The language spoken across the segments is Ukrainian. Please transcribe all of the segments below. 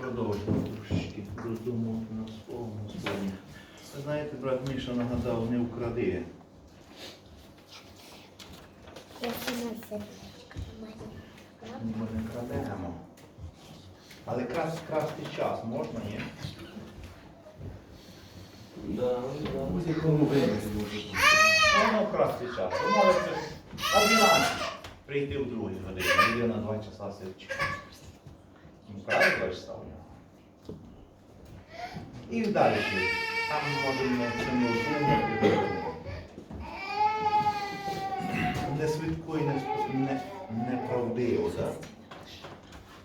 продовжимо трошечки роздумувати на своєму Господі. Ви знаєте, брат Міша нагадав, не укради. Я сама сердечко. Ми не крадемо. Але красти, красти час можна, ні? Да, да. Будь-якому вигляді може. Можна вкрасти час. Ви можете о 12 прийти в другій годині, людина на 2 часа сидить. У нього. І далі. Там можемо на цьому думати. Не не, неправдиво?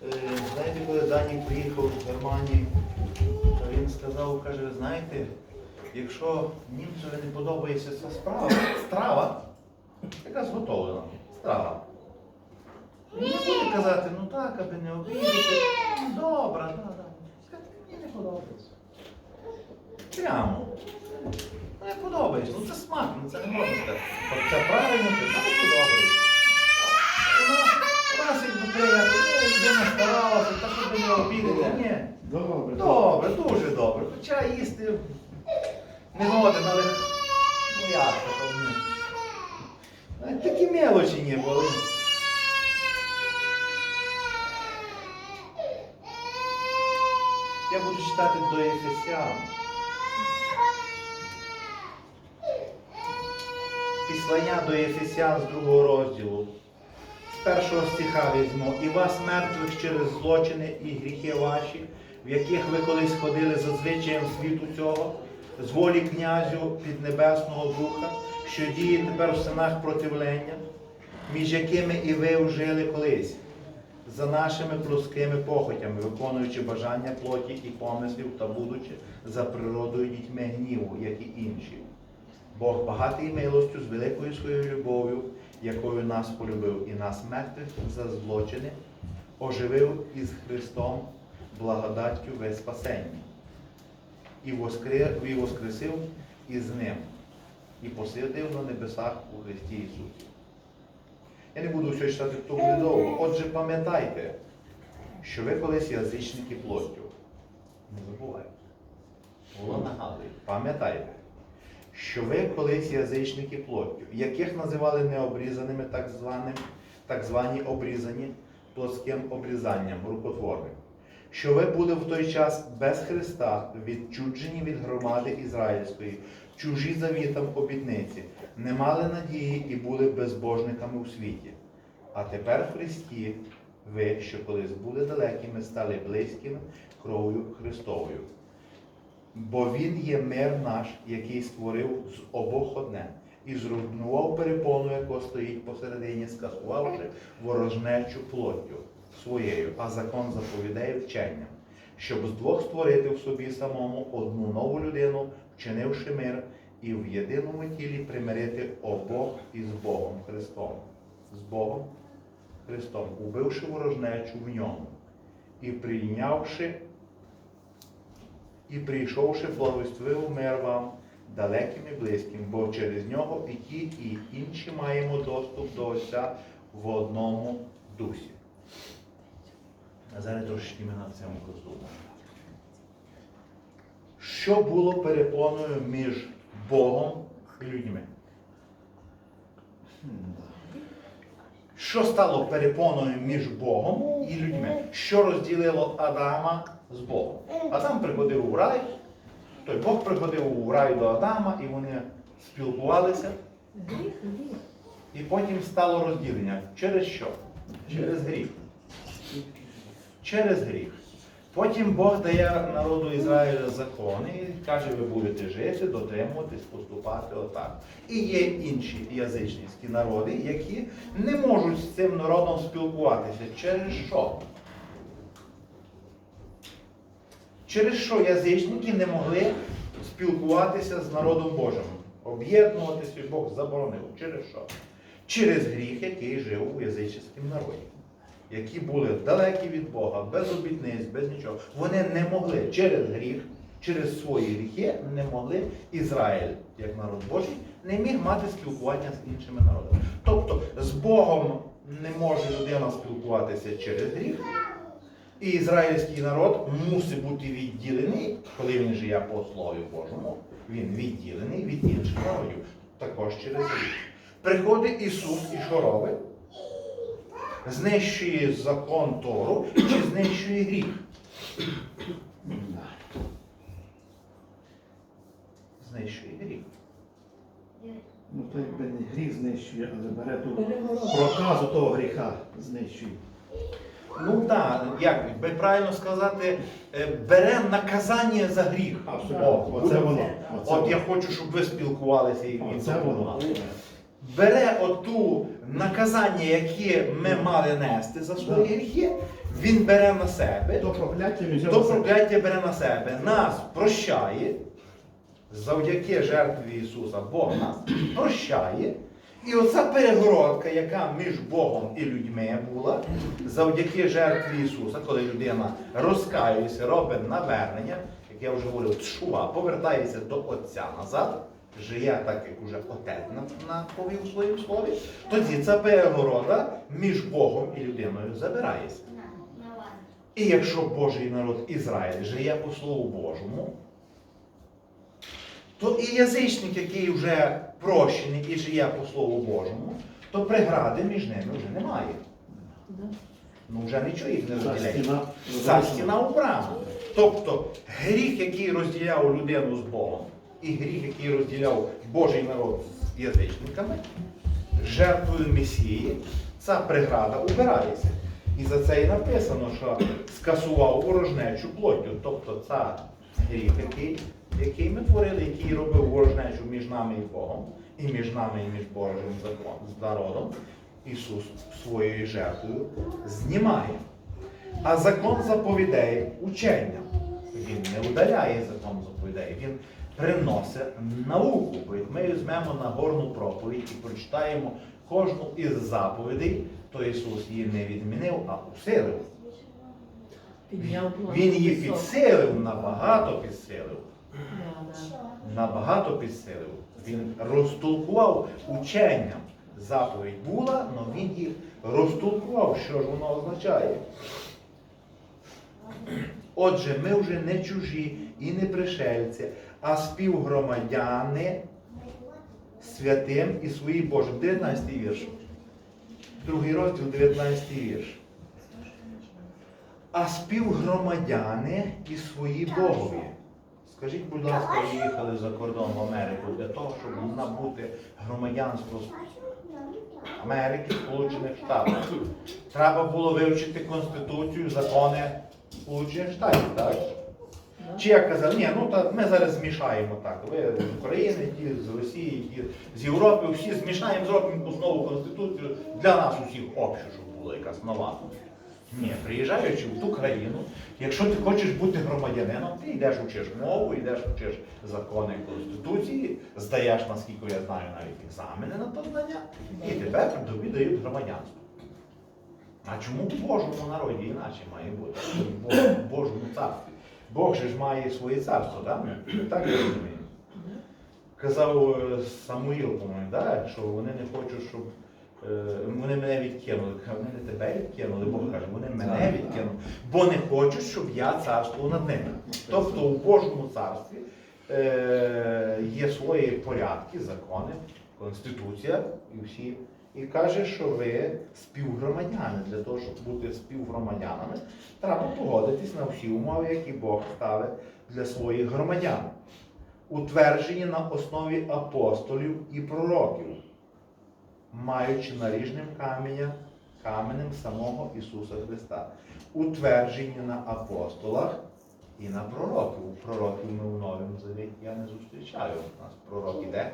Е, знаєте, коли Дані приїхав з Германії, то він сказав, каже, знаєте, якщо німцеві не подобається ця справа, страва, яка зготовлена, страва. Він не буде казати, ну так, аби не обідати. Ну, добре, так, так. Мені не подобається. Прямо. Ну, не подобається. Ну це смак, ну це не можна. От це правильно, це не подобається. У нас як до приємно, ну, людина старалася, так щоб не обідати. Ні. Добре, Добре, дуже добре. Хоча їсти не годен, але ну як. Навіть Такі мелочі не були. Я буду читати до Ефесян. Післання до Ефесян з другого розділу. З першого стиха візьму. І вас мертвих через злочини і гріхи ваші, в яких ви колись ходили за звичаєм світу цього, з волі князю піднебесного духа, що діє тепер в синах противлення, між якими і ви вжили колись, за нашими плоскими похотями, виконуючи бажання плоті і помислів та будучи за природою дітьми гніву, як і інші. Бог багатий милостю з великою своєю любов'ю, якою нас полюбив і нас мертвих за злочини, оживив із Христом благодаттю ви спасенні, і воскресив із Ним, і посидив на небесах у Христі Ісусі. Я не буду все читати, то буде довго. Отже, пам'ятайте, що ви колись язичники плоттю. Не забувайте. Було нагадую, пам'ятайте що ви колись язичники плоттю, яких називали необрізаними так званим, так звані обрізані плоским обрізанням рукотворним, що ви були в той час без Христа, відчуджені від громади ізраїльської, чужі завітам обітниці, не мали надії і були безбожниками у світі. А тепер в Христі ви, що колись були далекими, стали близькими кров'ю Христовою. Бо він є мир наш, який створив з обох одне, і зруйнував перепону, яка стоїть посередині, скасувавши ворожнечу плоттю своєю, а закон заповідає вченням, щоб з двох створити в собі самому одну нову людину, вчинивши мир, і в єдиному тілі примирити обох із Богом Христом, з Богом Христом, убивши ворожнечу в ньому і прийнявши і прийшовши, благословив мир вам далеким і близьким, бо через нього і ті, і інші маємо доступ до Отця в одному дусі. Зараз трошки ми над цим роздумаємо. Що було перепоною між Богом і людьми? Що стало перепоною між Богом і людьми? Що розділило Адама з Богом? Адам приходив у рай, той Бог приходив у рай до Адама, і вони спілкувалися. І потім стало розділення. Через що? Через гріх. Через гріх. Потім Бог дає народу Ізраїля закони і каже, ви будете жити, дотримуватись, поступати отак. І є інші язичницькі народи, які не можуть з цим народом спілкуватися. Через що? Через що язичники не могли спілкуватися з народом Божим? Об'єднуватися Бог заборонив. Через що? Через гріх, який жив у язичницькому народі які були далекі від Бога, без обітниць, без нічого. Вони не могли через гріх, через свої гріхи не могли Ізраїль, як народ Божий, не міг мати спілкування з іншими народами. Тобто з Богом не може людина спілкуватися через гріх, І ізраїльський народ мусить бути відділений, коли він живе по Слові Божому, він відділений від інших народів, також через рік. Приходить Ісус і що робить? Знищує закон Тору чи знищує гріх. Знищує гріх. Ну то якби не гріх знищує, але бере ту проказу того гріха знищує. Ну так, як би правильно сказати, е, бере наказання за гріх. Абсолютно. О, Оце воно. Оце От я воно. хочу, щоб ви спілкувалися і Оце воно. допомагав. Бере оту наказання, яке ми мали нести за свої гріхи, він бере на себе. До прокляття він взяв на себе. прокляття бере на себе. Нас прощає. Завдяки жертві Ісуса Бог нас прощає. І оця перегородка, яка між Богом і людьми була, завдяки жертві Ісуса, коли людина розкаюється, робить навернення, як я вже говорив, тшува, повертається до Отця назад, живе так, як уже Отець на- наповів у своїм слові, тоді ця перегорода між Богом і людиною забирається. І якщо Божий народ Ізраїль живе по Слову Божому, то і язичник, який вже прощений і живе по Слову Божому, то прегради між ними вже немає. Ну вже нічого їх не розділяє. стіна Ця стіна убрана. Тобто гріх, який розділяв людину з Богом, і гріх, який розділяв Божий народ з язичниками, жертвою Месії, ця преграда убирається. І за це і написано, що скасував ворожнечу плоттю. Тобто це гріх, який, який ми творили, який робив ворожнечу між нами і Богом, і між нами, і між Божим законом, з народом. Ісус своєю жертвою знімає. А закон заповідей учення. Він не удаляє закон заповідей, він приносить науку. Бо як ми візьмемо Нагорну проповідь і прочитаємо кожну із заповідей, то Ісус її не відмінив, а усилив. Він її підсилив, набагато підсилив. Набагато підсилив. Він розтолкував учення. Заповідь була, але він їх розтолкував, що ж воно означає. Отже, ми вже не чужі і не пришельці, а співгромадяни святим і своїм Божим. 19 вірш. Другий розділ, 19 вірш. А співгромадяни і свої Богові. Скажіть, будь ласка, ви їхали за кордон в Америку для того, щоб набути громадянство Америки, Сполучених Штатів. Треба було вивчити Конституцію, закони Сполучених Штатів, так? Чи я казав, ні, ну та ми зараз змішаємо так. Ви з України, ті з Росії, ті з Європи, всі змішаємо, зробимо основу Конституцію для нас усіх общу, щоб була якась нова. Ні, приїжджаючи в ту країну, якщо ти хочеш бути громадянином, ти йдеш учиш мову, йдеш учиш закони Конституції, здаєш, наскільки я знаю, навіть екзамени на то знання, і тебе тобі дають громадянство. А чому в Божому народі іначе має бути? В Божому царстві. Бог же ж має своє царство, так? Так я розумію. Казав е, Самуїл, по-моєму, да? що вони не хочуть, щоб е, вони мене відкинули. Вони не тебе відкинули, Бог каже, вони мене відкинули, бо не хочуть, щоб я царствував над ними. Тобто у Божому царстві е, є свої порядки, закони, конституція і всі. І каже, що ви співгромадяни. Для того, щоб бути співгромадянами, треба погодитись на всі умови, які Бог ставить для своїх громадян, утверджені на основі апостолів і пророків, маючи наріжним каменя, каменем самого Ісуса Христа, утверджені на апостолах і на пророків. У пророків ми в Новому Завіті я не зустрічаю. У нас пророк іде.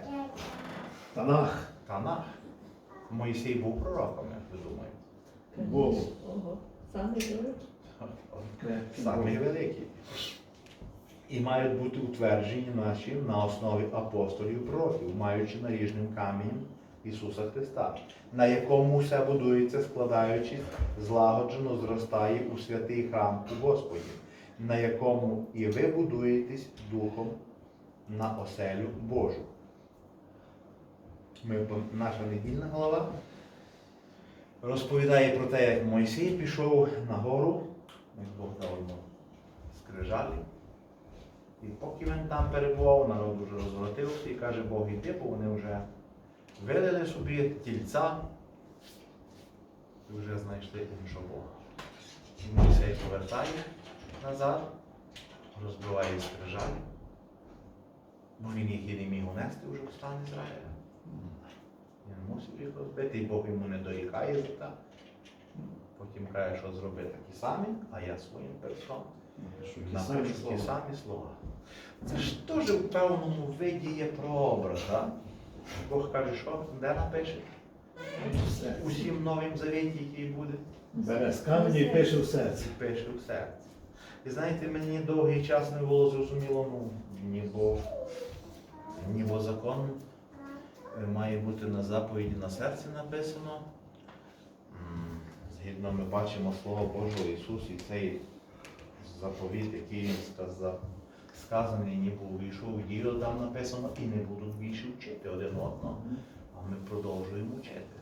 Танах. Танах. Моїсей був пророком, як ви думаєте. Богу. Ого. Самий великий. І мають бути утверджені наші на основі апостолів пророків, маючи наріжним каменем Ісуса Христа, на якому все будується, складаючись, злагоджено зростає у святий храм у Господі, на якому і ви будуєтесь Духом на оселю Божу. Наша недільна глава розповідає про те, як Мойсей пішов на гору як Бог дав йому скрижалі. І поки він там перебував, народ вже розвратився і каже, Бог іди, бо вони вже вилили собі тільця і вже знайшли іншого Бога. І Мойсей повертає назад, розбиває скрижалі, бо він їх і не міг унести вже в стан Ізраїля. Він мусив їх розбити, і Бог йому не дорікає за те. Потім каже, що зроби такі самі, а я своїм ті самі напишу ті самі слова. Це ж теж в певному виді є прообраз, так? Бог каже, що де напише? Усім новим завіті, який буде, Бере з каменю і пише в серці. пише в серці. І знаєте, мені довгий час не було зрозуміло, ну, ніби, ніби закон має бути на заповіді на серці написано. Згідно ми бачимо Слово Божого Ісус і цей заповіт, який Він сказав, сказаний, ніби увійшов у діло, там написано, і не будуть більше вчити один одного. А ми продовжуємо вчити.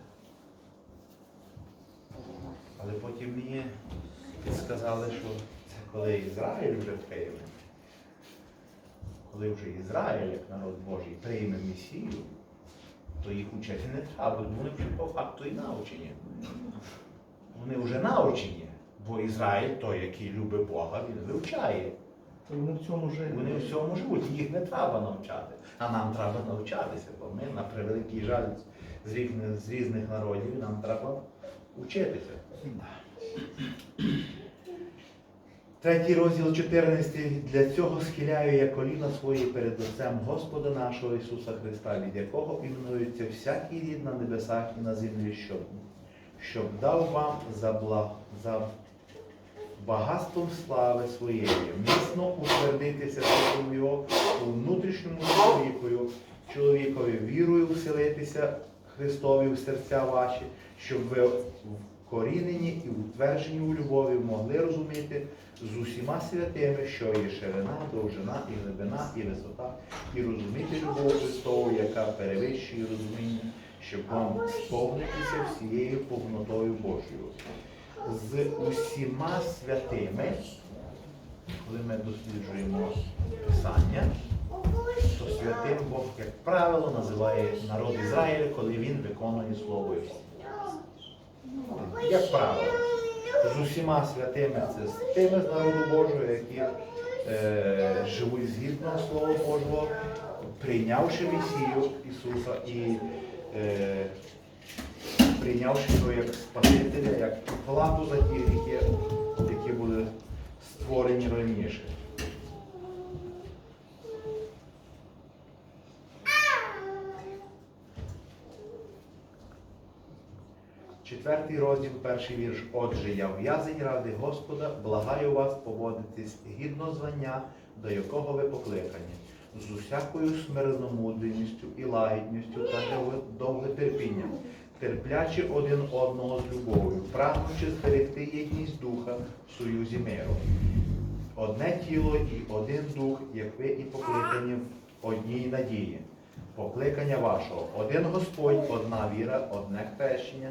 Але потім мені сказали, що це коли Ізраїль вже прийме. Коли вже Ізраїль, як народ Божий, прийме Месію, то їх учити не треба, бо вони вже по факту і навчені. Вони вже навчені, бо Ізраїль, той, який любить Бога, він вивчає. Вони в цьому вже Вони в цьому живуть, їх не треба навчати. А нам треба навчатися, бо ми на превеликий жаль з різних, з різних народів нам треба вчитися. Третій розділ 14. Для цього схиляю я коліна свої перед Отцем Господа нашого Ісуса Христа, від якого іменується всякий рід на небесах і на землі, щоб, щоб дав вам за, бла, за багатством слави своєї, міцно утвердитися Духом Його у внутрішньому чоловікою, чоловікові вірою вселитися Христові в серця ваші, щоб ви вкорінені і утверджені у любові могли розуміти з усіма святими, що є ширина, довжина і глибина, і висота, і розуміти любов Христову, яка перевищує розуміння, щоб вам сповнитися всією повнотою Божою з усіма святими, коли ми досліджуємо Писання, то святим Бог, як правило, називає народ Ізраїля, коли він виконує слово. Як правило, з усіма святими це з тими з народу Божого, які е, живуть згідно Слова Божого, прийнявши Месію Ісуса і е, прийнявши його як Спасителя, як плату за ті гріхи, які були створені раніше. Четвертий розділ, перший вірш. Отже, я в'язень ради Господа, благаю вас поводитись гідно звання, до якого ви покликані, з усякою смиренномудреністю і лагідністю та довго- довготерпінням, терплячи один одного з любов'ю, прагнучи зберегти єдність духа в союзі миру. Одне тіло і один дух, як ви і покликані в одній надії. Покликання вашого. Один Господь, одна віра, одне хрещення,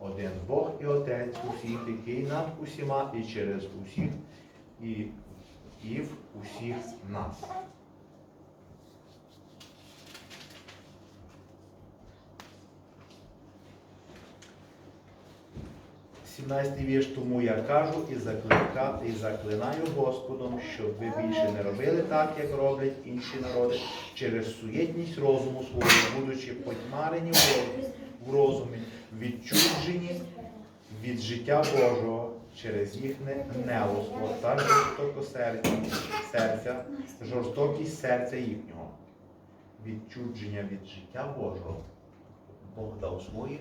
один Бог і Отець усіх, який над усіма і через усіх, і, і в усіх нас. Сімнадцятий вірш, тому я кажу і закликаю, і заклинаю Господом, щоб ви більше не робили так, як роблять інші народи, через суєтність розуму свого, будучи потьмарені в розумі, відчуджені від життя Божого через їхнє невоство та жорстокосердя, серця, жорстокість серця їхнього, відчудження від життя Божого. Бог дав свій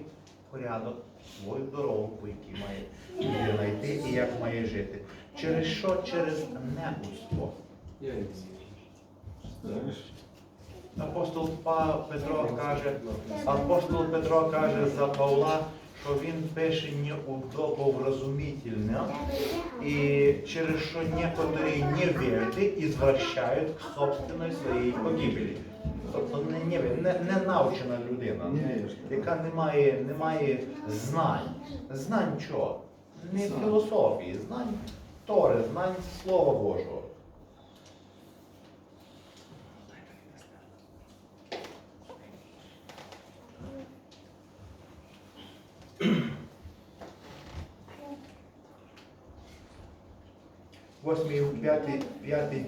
порядок, свою дорогу, по якій має людина знайти і як має жити. Через що? Через неудство. Апостол Петро каже, апостол Петро каже за Павла, що він пише не удобовразумительно, и через что некоторые неверды извращают к собственной своей погибелі. Тобто не, не, не, не навчена людина, яка не має, не має знань. Знань чого? Не філософії, знань Тори, знань Слова Божого. Восьмий, п'ятий, п'ятий,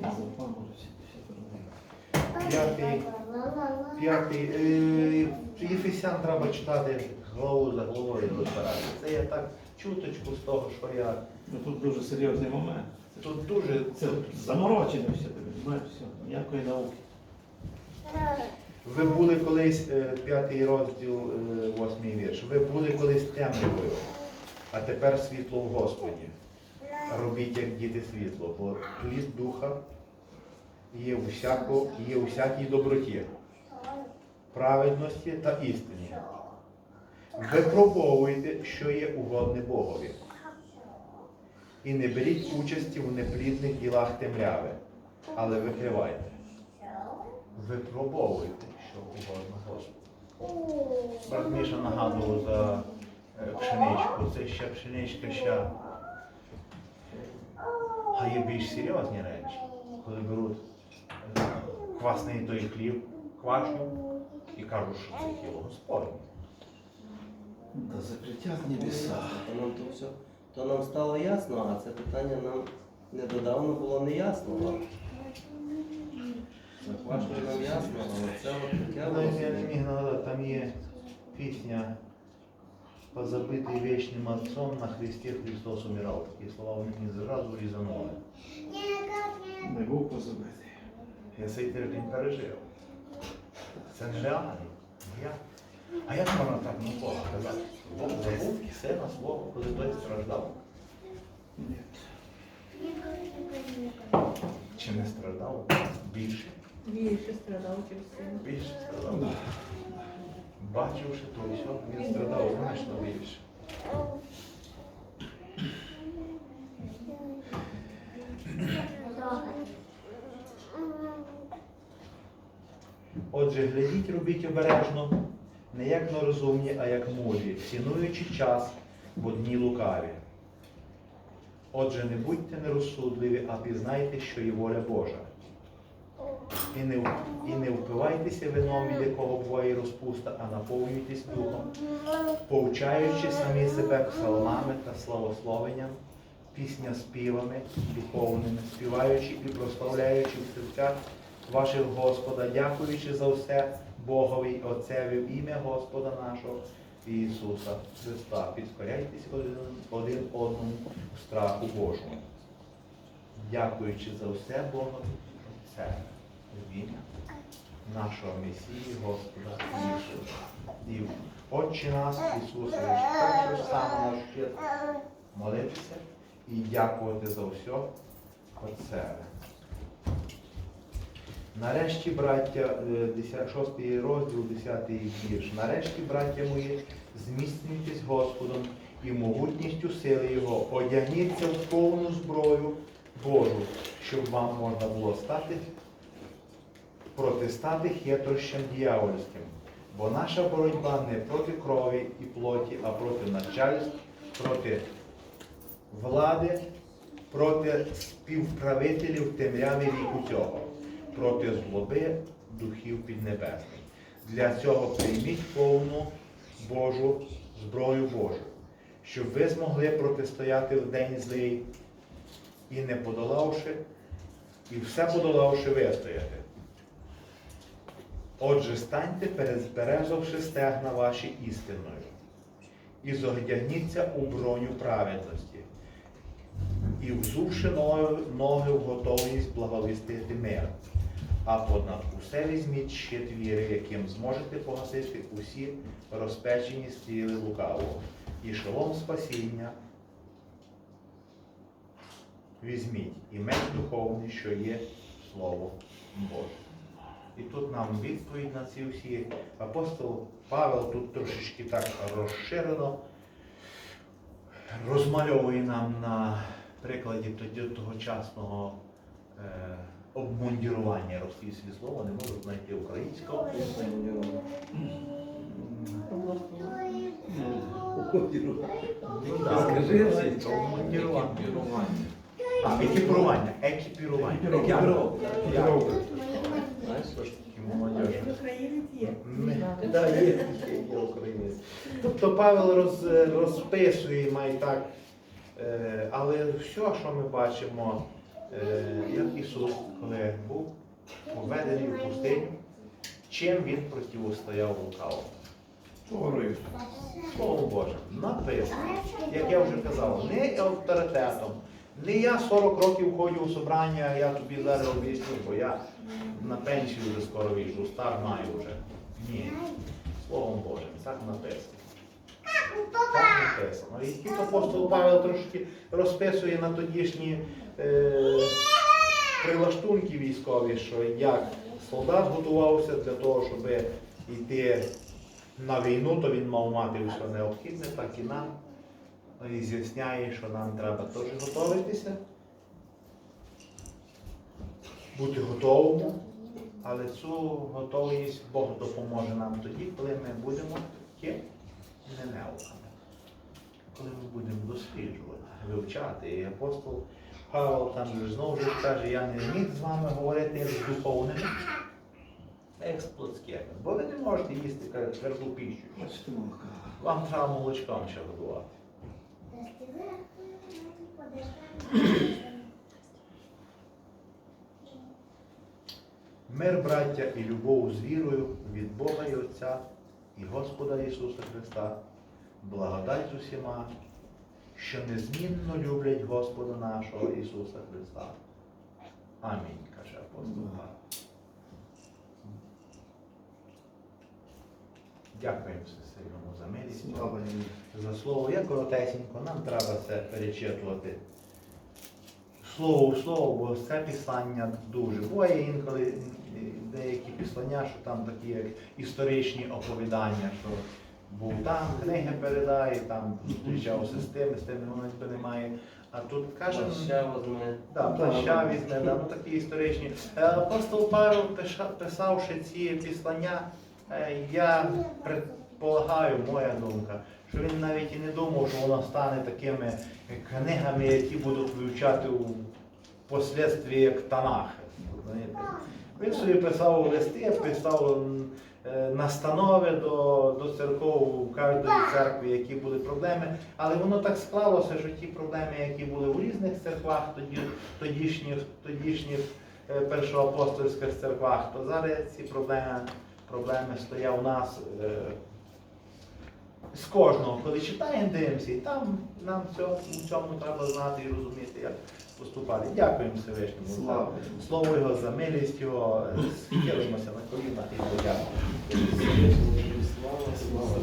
П'ятий. п'ятий. е, Єфесян треба читати главу за головою розбирати. Це я так чуточку з того, що я. Ну тут дуже серйозний момент. Тут дуже. Це заморочено все, ти розумієш, все, ніякої науки. Ви були колись, е, п'ятий розділ, е, восьмий вірш. Ви були колись темрявою, а тепер світло в Господі. Робіть як діти світло, бо плід духа є у, всяко, є у всякій доброті, праведності та істині. Випробовуйте, що є угодне Богові. І не беріть участі в неплідних ділах темряви, але викривайте. Випробовуйте, що угодно Господу. Брат Міша нагадував за е, пшеничку. Це ще пшеничка ще. А є більш серйозні речі, коли беруть е, квасний той хліб, квашу і кажуть, що це тіло Господнє. До закриття з небеса. То нам то все, то нам стало ясно, а це питання нам недавно було не ясно. вам. Нам ясно, але це от таке Я не міг нагадати, там є пісня «Позабитий вічним Отцом на Христі Христос умирав. Такі слова вони мені зразу різанули. Не був позабитий. Я цей тиждень пережив. Це нереально. Як? А як можна так на Бога казати? Бог забув сина свого, коли той страждав. Ні. Чи не страждав? Більше. Більше страдав через сина. Більше страждав. Бачивши то все, він страдав значно більше. Отже, глядіть, робіть обережно, не як нерозумні, а як мудрі, цінуючи час, бо дні лукаві. Отже, не будьте нерозсудливі, а пізнайте, що є воля Божа. І не, і не впивайтеся вином, від якого буває розпуста, а наповнюйтесь духом, повчаючи самі себе псалмами та славословенням, пісня співами духовними, співаючи і прославляючи в серцях ваших Господа, дякуючи за все Богові Отцеві в ім'я Господа нашого Ісуса Христа. Підкоряйтесь один, один одному в страху Божому. Дякуючи за все Богові Отцеві в нашого Месії Господа Ісуса. Отче нас, Ісусе, перше саме наш Отець, молитися і дякувати за все Отцеве. Нарешті, браття, е, 6 розділ, 10 вірш. Нарешті, браття мої, зміцнюйтесь Господом і могутністю сили Його. Одягніться в повну зброю Божу, щоб вам можна було стати протистати хитрощам дьявольським. Бо наша боротьба не проти крові і плоті, а проти начальств, проти влади, проти співправителів темряви віку цього, проти злоби духів піднебесних. Для цього прийміть повну Божу зброю Божу, щоб ви змогли протистояти в день злий і не подолавши, і все подолавши вистояти. Отже, станьте, перезбережавши стегна ваші істинною, і зодягніться у броню праведності, і взувши ноги в готовність благовістити мир. А понад усе візьміть щит віри, яким зможете погасити усі розпечені стріли лукавого, і шолом спасіння візьміть, і меч духовний, що є Слово Боже. І тут нам відповідь на ці всі. Апостол Павел тут трошечки так розширено розмальовує нам на прикладі тоді тогочасного е, обмундірування російське слово, не можу знайти українського. Скажи, обмундірування. А, екіпірування. Екіпірування. Екіпіровка. Екіпіровка. Знаєш, що ж? І молодіж. В Україні є. Да, є, є, є українець. Тобто Павел роз, розписує має так, е, але все, що ми бачимо, е, як Ісус, коли був введений в пустиню, чим він протистояв лукавому. Говорив. Слово Боже, написано, як я вже казав, не авторитетом. Не я 40 років ходжу у собрання, а я тобі зараз об'ясню, бо я на пенсію вже скоро вийду, стар маю вже. Ні. Словом Божим, так написано. Так написано. І тут апостол Павел трошки розписує на тодішні е, прилаштунки військові, що як солдат готувався для того, щоб йти на війну, то він мав мати все необхідне, так і нам. І з'ясняє, що нам треба теж готуватися, бути готовими, але цю готовність Бог допоможе нам тоді, коли ми будемо ким? Не неуками. Коли ми будемо досліджувати, вивчати. І апостол Павел там же знову ж каже, я не міг з вами говорити як з духовними, а як з плотськими. Бо ви не можете їсти тверду піщу. Вам треба молочком ще годувати. Мир, браття, і любов з вірою від Бога і Отця і Господа Ісуса Христа, благодать з усіма, що незмінно люблять Господа нашого Ісуса Христа. Амінь, каже апостол Павло. Дякуємо всесильному за милість. За слово. Я коротесенько, нам треба це перечитувати. Слово в слово, бо це писання дуже. Буває інколи деякі писання, що там такі як історичні оповідання, що був там, книги передає, там зустрічався з тими, з тими воно ніхто не. А тут каже. Да, плаща візьме, да, ну такі історичні. Е, Апостол Павел, писавши ці післання, е, я предполагаю, моя думка, що він навіть і не думав, що воно стане такими книгами, які будуть вивчати у послідстві як Танахи. Він собі писав листи, писав е, настанови до, до церков, у кожної церкві, які були проблеми. Але воно так склалося, що ті проблеми, які були у різних церквах, тоді, тодішніх, тодішніх е, першоапостольських церквах, то зараз ці проблеми, проблеми стоять у нас з кожного, коли читає дивимося, там нам цьому, цьому треба знати і розуміти, як поступати. Дякуємо Всевишньому. за Слово Його за милість його, е, схилимося на коліна і подякуємо.